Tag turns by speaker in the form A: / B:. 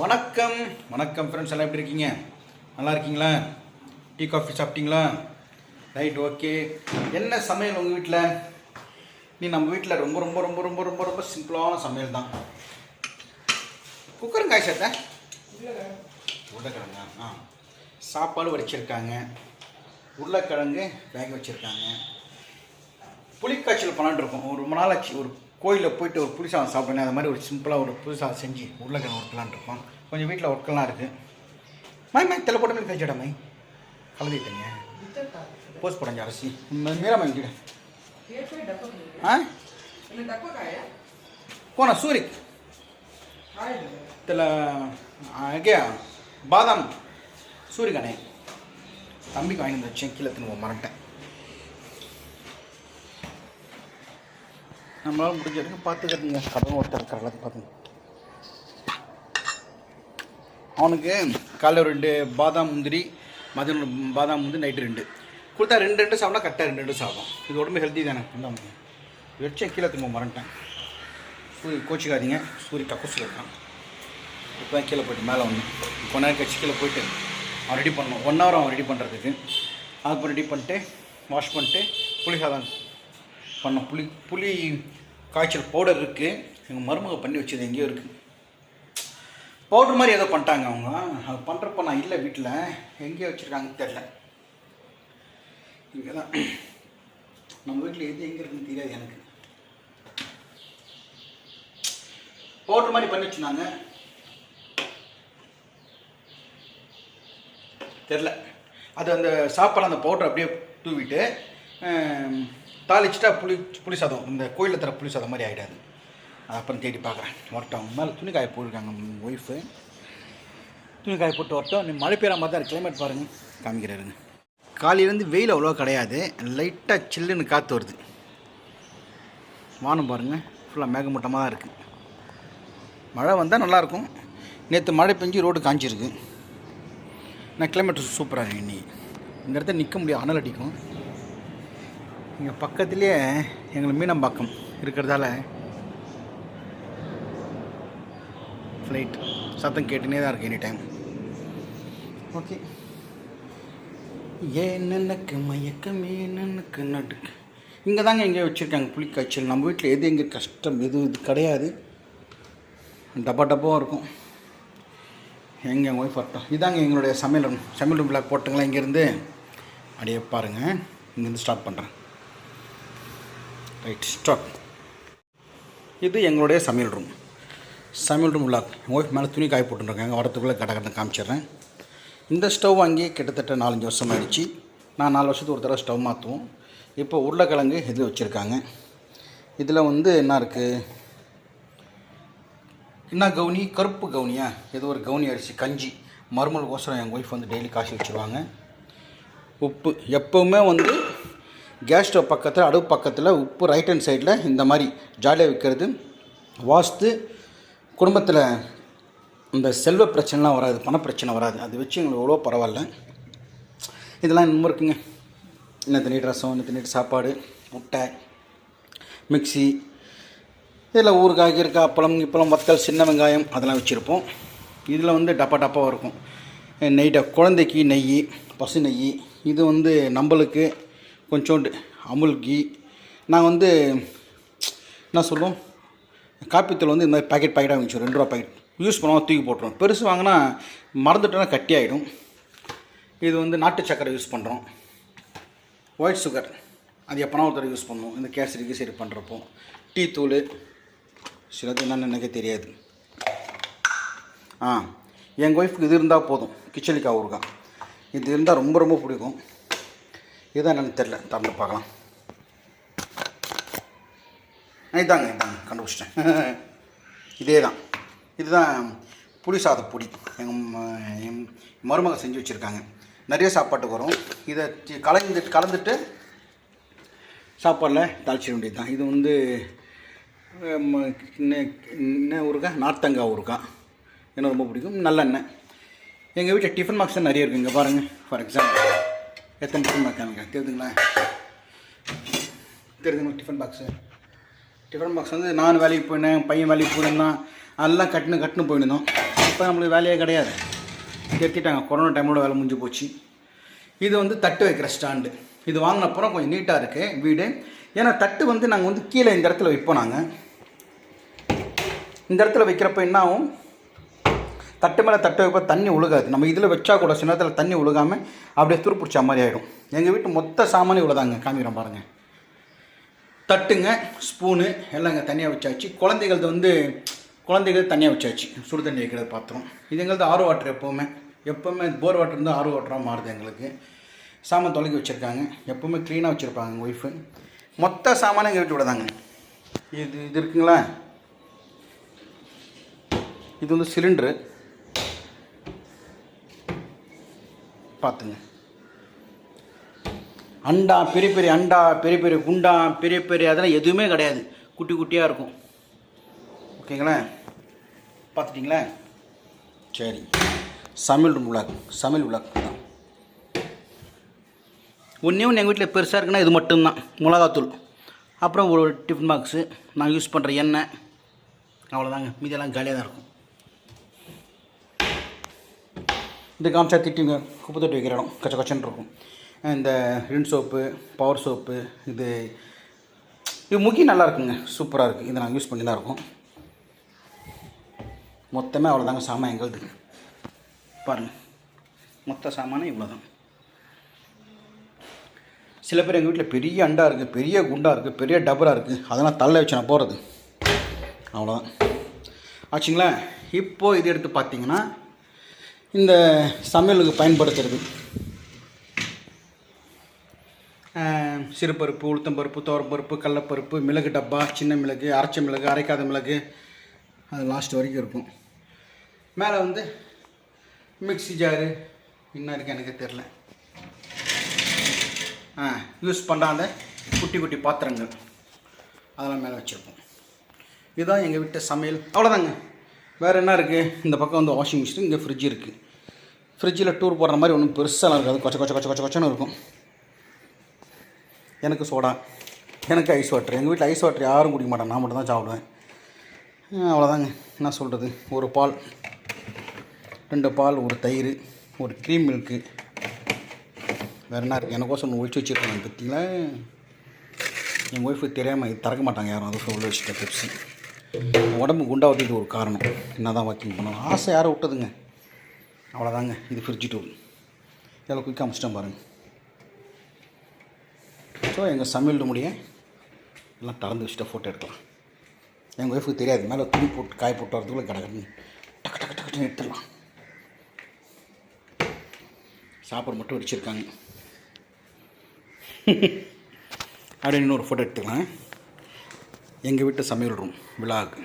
A: வணக்கம் வணக்கம் ஃப்ரெண்ட்ஸ் எல்லாம் எப்படி இருக்கீங்க நல்லா இருக்கீங்களா டீ காஃபி சாப்பிட்டீங்களா ரைட் ஓகே என்ன சமையல் உங்கள் வீட்டில் நீ நம்ம வீட்டில் ரொம்ப ரொம்ப ரொம்ப ரொம்ப ரொம்ப ரொம்ப சிம்பிளான சமையல் தான் குக்கருங்காய் சேர்த்த உருளைக்கிழங்கா ஆ சாப்பாடு வடிச்சிருக்காங்க உருளைக்கிழங்கு வேக வச்சுருக்காங்க புளிக்காய்ச்சல் பண்ணான்ட்டு இருக்கும் ரொம்ப நாள் ஆச்சு ஒரு கோயிலில் போயிட்டு ஒரு புளி சாதம் அந்த அது மாதிரி ஒரு சிம்பிளாக ஒரு புதுசாக சாதம் செஞ்சு உருளைக்கிழங்கு ஒர்க்கெலாம் இருக்கும் கொஞ்சம் வீட்டில் ஒர்க்கெல்லாம் இருக்குது மை மை தெல போட்ட மாதிரி கழிச்சிடா மை கலந்து தனியா போஸ்ட் போடஞ்ச அரிசி மீரா மை ஆ கோணா சூரி இதில் அங்கே பாதாம் சூரியகானே தம்பிக்கு வாங்கிட்டு வச்சேன் கீழே திரும்ப மறட்டேன் நம்மளால் முடிஞ்ச வரைக்கும் பார்த்துக்கிறீங்க கடன் ஒருத்தர் இருக்கிறாங்க பார்த்துங்க அவனுக்கு காலைல ரெண்டு பாதாம் முந்திரி மதியம் பாதாம் முந்திரி நைட்டு ரெண்டு கொடுத்தா ரெண்டு ரெண்டு சாப்பிட்டா கரெக்டாக ரெண்டு ரெண்டு சாப்பிடும் இது உடம்பு ஹெல்த்தி தானே இருந்தால் வெடிச்சேன் கீழே திரும்ப மறந்துட்டேன் சூரிய கோச்சிக்காதீங்க சூரிய கக்கூசில் இருக்கான் இப்போ தான் கீழே போய்ட்டு மேலே வந்து இப்போ நேரம் கழிச்சு கீழே போயிட்டு அவன் ரெடி பண்ணணும் ஒன் ஹவர் அவன் ரெடி பண்ணுறதுக்கு அதுக்கப்புறம் ரெடி பண்ணிட்டு வாஷ் பண்ணிட்டு புளிசாதம் பண்ணோம் புளி புளி காய்ச்சல் பவுடர் இருக்குது எங்கள் மருமக பண்ணி வச்சது எங்கேயோ இருக்குது பவுடர் மாதிரி ஏதோ பண்ணிட்டாங்க அவங்க அது பண்ணுறப்ப நான் இல்லை வீட்டில் எங்கேயோ வச்சுருக்காங்கன்னு தெரில இங்கே தான் நம்ம வீட்டில் எது எங்கே இருக்குன்னு தெரியாது எனக்கு பவுடர் மாதிரி பண்ணி வச்சுருந்தாங்க தெரில அது அந்த சாப்பாடு அந்த பவுடர் அப்படியே தூவிட்டு தாளிச்சிட்டா புளி புளி சாதம் இந்த கோயிலில் தர புளி சாதம் மாதிரி ஆகிடாது அப்புறம் தேடி பார்க்குறேன் வரட்டும் மேலே துணி காய போயிருக்காங்க ஒய்ஃபு துணி காய போட்டு வரட்டும் நீ மழை பெய்யற மாதிரி தான் கிளைமேட் பாருங்கள் காமிக்கிறாருங்க காலையிலேருந்து வெயில் அவ்வளோ கிடையாது லைட்டாக சில்லுன்னு காற்று வருது வானம் பாருங்கள் ஃபுல்லாக மேகமூட்டமாக தான் இருக்குது மழை வந்தால் நல்லாயிருக்கும் நேற்று மழை பெஞ்சு ரோடு காஞ்சிருக்கு நான் கிலோமீட்டர் சூப்பராக இருக்கு இன்னைக்கு இந்த இடத்துல நிற்க முடியாது அனல் அடிக்கும் இங்கே பக்கத்துலேயே எங்களுக்கு மீனம்பாக்கம் இருக்கிறதால ஃப்ளைட் சத்தம் கேட்டுனே தான் இருக்குது எனி டைம் ஓகே ஏனனுக்கு மயக்கம் ஏனனுக்கு நட்டுக்கு இங்கே தாங்க எங்கேயோ வச்சுருக்காங்க காய்ச்சல் நம்ம வீட்டில் எது எங்கே கஷ்டம் எதுவும் இது கிடையாது டப்பா டப்பாவும் இருக்கும் எங்கே எங்கள் ஒய்ஃப் இதாங்க எங்களுடைய சமையல் ரூம் சமையல் ரூம் பிளாக் போட்டுங்களா இங்கேருந்து அப்படியே பாருங்கள் இங்கேருந்து ஸ்டார்ட் பண்ணுறேன் ரைட் ஸ்டாப் இது எங்களுடைய சமையல் ரூம் சமையல் ரூம் உள்ள ஒய்ஃப் மேலே துணி காய போட்டுருக்காங்க வரத்துக்குள்ளே கடை கடனை காமிச்சிடுறேன் இந்த ஸ்டவ் வாங்கி கிட்டத்தட்ட நாலஞ்சு வருஷம் ஆயிடுச்சு நான் நாலு வருஷத்துக்கு ஒரு தடவை ஸ்டவ் மாற்றுவோம் இப்போ உருளைக்கிழங்கு இதில் வச்சுருக்காங்க இதில் வந்து என்ன இருக்குது என்ன கவுனி கருப்பு கவுனியா ஏதோ ஒரு கவுனி அரிசி கஞ்சி கோசரம் எங்கள் ஒய்ஃப் வந்து டெய்லி காசி வச்சுருவாங்க உப்பு எப்போவுமே வந்து கேஸ் ஸ்டவ் பக்கத்தில் அடுப்பு பக்கத்தில் உப்பு ரைட் ஹேண்ட் சைடில் இந்த மாதிரி ஜாலியாக வைக்கிறது வாஸ்து குடும்பத்தில் இந்த செல்வ பிரச்சனைலாம் வராது பணப்பிரச்சனை வராது அது வச்சு எங்களுக்கு எவ்வளோ பரவாயில்ல இதெல்லாம் இன்னும் இருக்குங்க இன்னும் நீட் ரசம் இன்னும் நீட் சாப்பாடு முட்டை மிக்சி இதில் ஊறுகாய் இருக்கா அப்பளம் இப்பளம் வத்தல் சின்ன வெங்காயம் அதெல்லாம் வச்சுருப்போம் இதில் வந்து டப்பா டப்பாவும் இருக்கும் நெய்ட்டை குழந்தைக்கு நெய் பசு நெய் இது வந்து நம்மளுக்கு கொஞ்சோண்டு அமுல் கீ நான் வந்து என்ன சொல்லுவோம் காப்பித்தூள் வந்து இந்த மாதிரி பேக்கெட் பாக்கெட்டாக வந்துச்சு ரெண்டு ரூபா பேக்கெட் யூஸ் பண்ணால் தூக்கி போட்டுருவோம் பெருசு வாங்கினா மறந்துட்டோன்னா கட்டி ஆகிடும் இது வந்து நாட்டு சக்கரை யூஸ் பண்ணுறோம் ஒயிட் சுகர் அது எப்போனா ஒருத்தர் யூஸ் பண்ணுவோம் இந்த கேசரி கீசரி பண்ணுறப்போ டீ தூள் சிலது என்னென்னு நினைக்க தெரியாது ஆ எங்கள் ஒய்ஃப்க்கு இது இருந்தால் போதும் கிச்சலிக்காய் ஊருக்கா இது இருந்தால் ரொம்ப ரொம்ப பிடிக்கும் இதுதான் என்னென்னு தெரில திறந்து பார்க்கலாம் இதாங்க இதாங்க கண்டுபிடிச்சிட்டேன் இதே தான் இதுதான் புளி சாத பொடி எங்கள் மருமக செஞ்சு வச்சுருக்காங்க நிறைய சாப்பாட்டுக்கு வரும் இதை கலந்து கலந்துட்டு சாப்பாடில் தாளிச்சிட வேண்டியது தான் இது வந்து என்ன ஊருக்கா நார்த்தங்காய் ஊருக்கா எனக்கு ரொம்ப பிடிக்கும் நல்லெண்ணெய் எங்கள் வீட்டில் டிஃபன் பாக்ஸ் நிறைய இருக்குங்க பாருங்கள் ஃபார் எக்ஸாம்பிள் எத்தனை டிஃபன் பாக்ஸ் காமிக்கிறேன் தெரியுதுங்களா தெரியுதுங்களா டிஃபன் பாக்ஸு டிஃபன் பாக்ஸ் வந்து நான் வேலைக்கு போயினேன் பையன் வேலைக்கு போனேன்னா எல்லாம் கட்டினு கட்டுன்னு போயிருந்தோம் இப்போ நம்மளுக்கு வேலையே கிடையாது நிறுத்திட்டாங்க கொரோனா டைமோட வேலை முடிஞ்சு போச்சு இது வந்து தட்டு வைக்கிற ஸ்டாண்டு இது வாங்கினப்புறம் கொஞ்சம் நீட்டாக இருக்குது வீடு ஏன்னா தட்டு வந்து நாங்கள் வந்து கீழே இந்த இடத்துல வைப்போம் நாங்கள் இந்த இடத்துல வைக்கிறப்ப என்ன ஆகும் தட்டு மேலே தட்டு வைப்ப தண்ணி ஒழுகாது நம்ம இதில் வச்சா கூட சின்னத்தில் தண்ணி ஒழுகாமல் அப்படியே துருப்பிடிச்ச மாதிரி ஆகிடும் எங்கள் வீட்டு மொத்த சாமானும் இவ்வளோதாங்க காமிக்கிறோம் பாருங்கள் தட்டுங்க ஸ்பூனு இங்கே தனியாக வச்சாச்சு குழந்தைகளது வந்து குழந்தைகள் தனியாக வச்சாச்சு சுடு தண்ணி வைக்கிறது பாத்திரம் இது எங்களது ஆறு வாட்டர் எப்போவுமே எப்போவுமே போர் வாட்டர் இருந்தால் ஆறு வாட்டராக மாறுது எங்களுக்கு சாமான் தொலைக்கி வச்சுருக்காங்க எப்போவுமே க்ளீனாக வச்சுருப்பாங்க எங்கள் ஒய்ஃபு மொத்த சாமானும் எங்கள் வீட்டு விடாதாங்க இது இது இருக்குங்களா இது வந்து சிலிண்ட்ரு பார்த்துங்க அண்டா பெரிய பெரிய அண்டா பெரிய பெரிய குண்டா பெரிய பெரிய அதெல்லாம் எதுவுமே கிடையாது குட்டி குட்டியாக இருக்கும் ஓகேங்களா பார்த்துட்டிங்களா சரி சமையல் விளாக் சமையல் விளாக் தான் ஒன்றே ஒன்று எங்கள் வீட்டில் பெருசாக இருக்குன்னா இது மட்டும்தான் மிளகாத்தூள் அப்புறம் ஒரு டிஃபன் பாக்ஸு நாங்கள் யூஸ் பண்ணுற எண்ணெய் அவ்வளோதாங்க மீதியெல்லாம் காலியாக தான் இருக்கும் இது காமிச்சா திட்டிங்க குப்பை தொட்டி வைக்கிற இடம் கச்ச கச்சன்னு இருக்கும் இந்த ரின் சோப்பு பவர் சோப்பு இது இது முக்கிய நல்லா இருக்குங்க சூப்பராக இருக்குது இதை நாங்கள் யூஸ் பண்ணி தான் இருக்கோம் மொத்தமே அவ்வளோதாங்க சாமான் எங்களுது பாருங்கள் மொத்த சாமானே இவ்வளோதான் சில பேர் எங்கள் வீட்டில் பெரிய அண்டா இருக்குது பெரிய குண்டாக இருக்குது பெரிய டபராக இருக்குது அதெல்லாம் தள்ள வச்சு நான் போகிறது அவ்வளோதான் ஆச்சுங்களேன் இப்போது இது எடுத்து பார்த்தீங்கன்னா இந்த சமையலுக்கு பயன்படுத்துறது சிறுபருப்பு உளுத்தம்பருப்பு தோரப்பருப்பு கடலப்பருப்பு மிளகு டப்பா சின்ன மிளகு அரைச்ச மிளகு அரைக்காத மிளகு அது லாஸ்ட் வரைக்கும் இருக்கும் மேலே வந்து மிக்சி ஜாரு இன்னும் இருக்குது எனக்கு தெரில யூஸ் பண்ணாத குட்டி குட்டி பாத்திரங்கள் அதெல்லாம் மேலே வச்சுருப்போம் இதுதான் எங்கள் வீட்டு சமையல் அவ்வளோதாங்க வேறு என்ன இருக்குது இந்த பக்கம் வந்து வாஷிங் மிஷின் இங்கே ஃப்ரிட்ஜ் இருக்குது ஃப்ரிட்ஜில் டூர் போடுற மாதிரி ஒன்றும் பெருசாலாம் இருக்காது கொச்ச கொச்ச கொச்ச கொச்ச கொச்சன்னு இருக்கும் எனக்கு சோடா எனக்கு ஐஸ் வாட்டர் எங்கள் வீட்டில் ஐஸ் வாட்டர் யாரும் குடிக்க மாட்டேன் நான் மட்டும் தான் சாப்பிடுவேன் அவ்வளோதாங்க என்ன சொல்கிறது ஒரு பால் ரெண்டு பால் ஒரு தயிர் ஒரு க்ரீம் மில்க்கு வேறு என்ன இருக்குது எனக்கோசம் ஒன்று ஒழிச்சு வச்சுருக்காங்க பற்றிங்களா எங்கள் ஒய்ஃபு தெரியாமல் திறக்க மாட்டாங்க யாரும் அதுவும் உள்ள வச்சுட்டேன் பெப்சி உடம்பு குண்டாவதுக்கு ஒரு காரணம் என்ன தான் வாக்கிங் பண்ணணும் ஆசை யாரை விட்டதுங்க அவ்வளோதாங்க இது ஃப்ரிட்ஜ் டூல் எவ்வளோ குயிக்காக முடிச்சிட்டோம் பாருங்கள் ஸோ எங்கள் சமையல் முடிய எல்லாம் திறந்து வச்சுட்டு ஃபோட்டோ எடுக்கலாம் எங்கள் ஒய்ஃபுக்கு தெரியாது மேலே துணி போட்டு காய போட்டு வரதுக்குள்ளே கடகடன்னு டக்கு டக்கு டக்கு எடுத்துடலாம் சாப்பாடு மட்டும் வச்சுருக்காங்க அப்படின்னு ஒரு ஃபோட்டோ எடுத்துக்கலாம் எங்கள் வீட்டு சமையல் ரூம் விழாவுக்கு